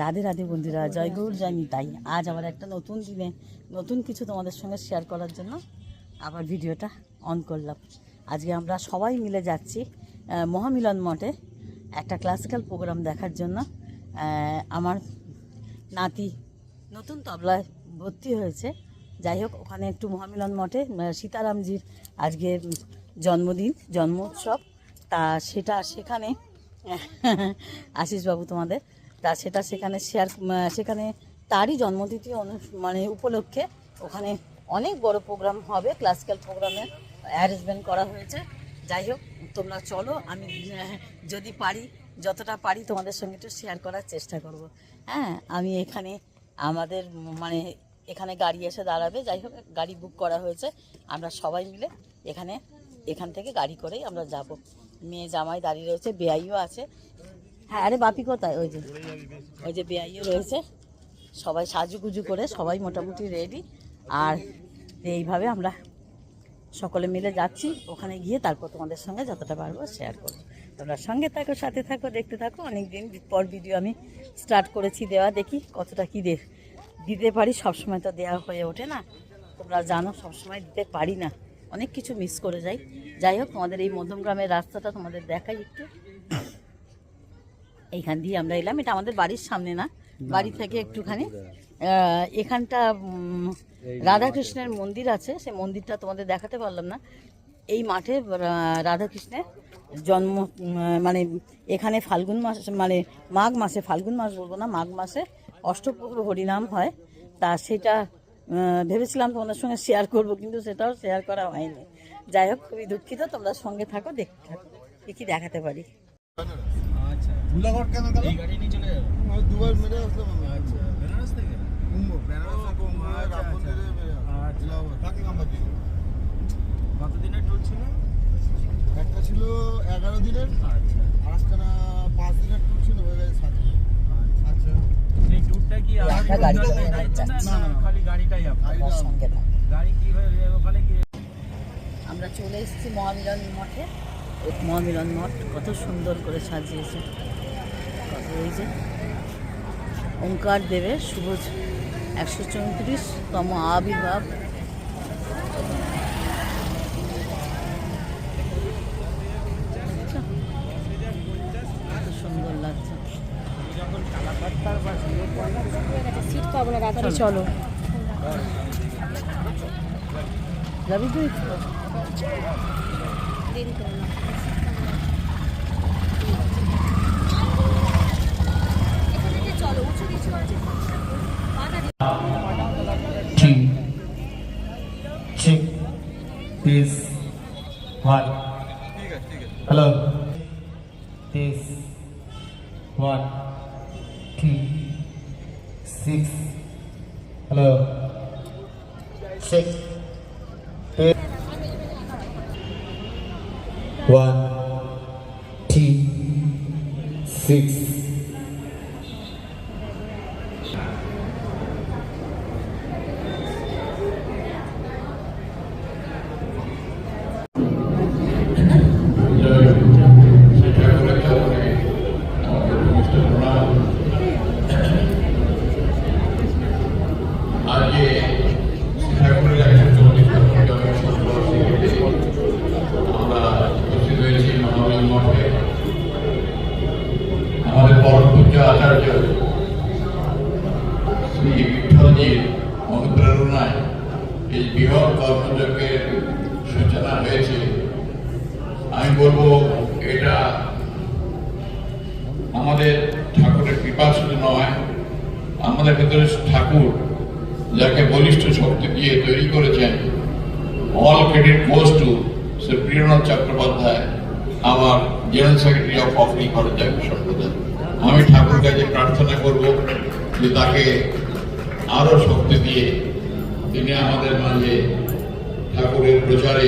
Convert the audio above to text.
রাধে রাধে বন্ধুরা জয় গৌর জয় নিতাই। আজ আবার একটা নতুন দিনে নতুন কিছু তোমাদের সঙ্গে শেয়ার করার জন্য আবার ভিডিওটা অন করলাম। আজকে আমরা সবাই মিলে যাচ্ছি মহামিলন মঠে একটা ক্লাসিক্যাল প্রোগ্রাম দেখার জন্য। আমার নাতি নতুন তবলায় ভর্তি হয়েছে। যাই হোক ওখানে একটু মহামিলন মঠে সীতারামজির আজকে জন্মদিন জন্ম উৎসব তা সেটা সেখানে আশিসবাবু তোমাদের তা সেটা সেখানে শেয়ার সেখানে তারই জন্মতিথি মানে উপলক্ষে ওখানে অনেক বড় প্রোগ্রাম হবে ক্লাসিক্যাল প্রোগ্রামের অ্যারেঞ্জমেন্ট করা হয়েছে। যাই হোক, তোমরা চলো, আমি যদি পারি, যতটা পারি তোমাদের সঙ্গে একটু শেয়ার করার চেষ্টা করব। হ্যাঁ আমি এখানে আমাদের মানে এখানে গাড়ি এসে দাঁড়াবে, যাই হোক, গাড়ি বুক করা হয়েছে। আমরা সবাই মিলে এখানে, এখান থেকে গাড়ি করেই আমরা যাব। মেয়ে জামাই দাঁড়িয়ে রয়েছে, বেআইও আছে। হ্যাঁ আরে বাপি কোথায়? ওই যে ওই যে বেআইও রয়েছে। সবাই সাজুগুজু করে সবাই মোটামুটি রেডি আর এইভাবে আমরা সকলে মিলে যাচ্ছি। ওখানে গিয়ে তারপর তোমাদের সঙ্গে যতটা পারব শেয়ার করব। তোমরা সঙ্গে থাকো, সাথে থাকো, দেখতে থাকো। অনেক দিন পর ভিডিও আমি স্টার্ট করেছি দেওয়া। দেখি কতটা কী দে দিতে পারি। সবসময় তো দেওয়া হয়ে ওঠে না। তোমরা জানো, সবসময় দিতে পারি না। অনেক কিছু মিস করে যাই। যাই হোক, তোমাদের এই মধ্যমগ্রামের রাস্তাটা তোমাদের দেখাই একটু। এইখান দিয়ে আমরা এলাম। এটা আমাদের বাড়ির সামনে না বাড়ি থেকে একটুখানি। এখানটা রাধাকৃষ্ণের মন্দির আছে। সেই মন্দিরটা তোমাদের দেখাতে পারলাম না। এই মাঠে রাধাকৃষ্ণের জন্ম মানে এখানে ফাল্গুন মাস মানে মাঘ মাসে ফাল্গুন মাস বলব না মাঘ মাসে অষ্টপ্রহর হরিনাম হয়। তা সেটা ভেবেছিলাম তোমাদের সঙ্গে শেয়ার করব কিন্তু সেটাও শেয়ার করা হয়নি। যাই হোক খুবই দুঃখিত তোমরা সঙ্গে থাকো দেখতে থাকো। কী কী দেখাতে পারি? আচ্ছা ধুলাঘট কেন গেল? এই গাড়ি নিয়ে চলে যাব। আমি দুবার মেরে আসলাম আমি। আচ্ছা বেনারস থেকে? কুম্ভ। বেনারস থেকে কুম্ভ, আচ্ছা, রাম আচ্ছা। মন্দিরে মেরে আচ্ছা। নাম্বার দিন কত দিনের ট্যুর ছিল? একটা ছিল এগারো দিনের আচ্ছা। আর একখানা পাঁচ দিনের ট্যুর ছিল হয়ে গেছে সাত দিন আচ্ছা। এই ট্যুরটা কি আপনার দায়িত্ব না, খালি গাড়িটাই আপনার? গাড়ি- আমার। সঙ্গে থাকো। গাড়ি কি হয়ে ওখানে কি? আমরা চলে এসেছি মহামিলন মঠে। মহামিলন মঠ কত সুন্দর করে সাজিয়েছে। এই যে ওঙ্কার দেবের শুভ একশো চৌত্রিশতম আবির্ভাব। দেখেছ? সুন্দর লাগছে। সিট পাবো না রাত্রে চলো যাবি তুই Check. This. One. Hello. This. One. Two. Six. Hello. Eight. One. Six. Shri বিঠলজির অনুপ্রেরণায় এই বৃহৎ কর্মযজ্ঞের সূচনা হয়েছে আমি বলব এটা আমাদের ঠাকুরের কৃপা শুধু নয় আমাদের ভেতরে ঠাকুর যাকে বলিষ্ঠ শক্তি দিয়ে তৈরি করেছেন all credit goes to Shri Priyanath Chattopadhyay আমার জেনারেল সেক্রেটারি অফ অফিং খরচাক সম্প্রদায় আমি ঠাকুর কাছে প্রার্থনা করব যে তাকে আরও শক্তি দিয়ে তিনি আমাদের মাঝে ঠাকুরের প্রচারে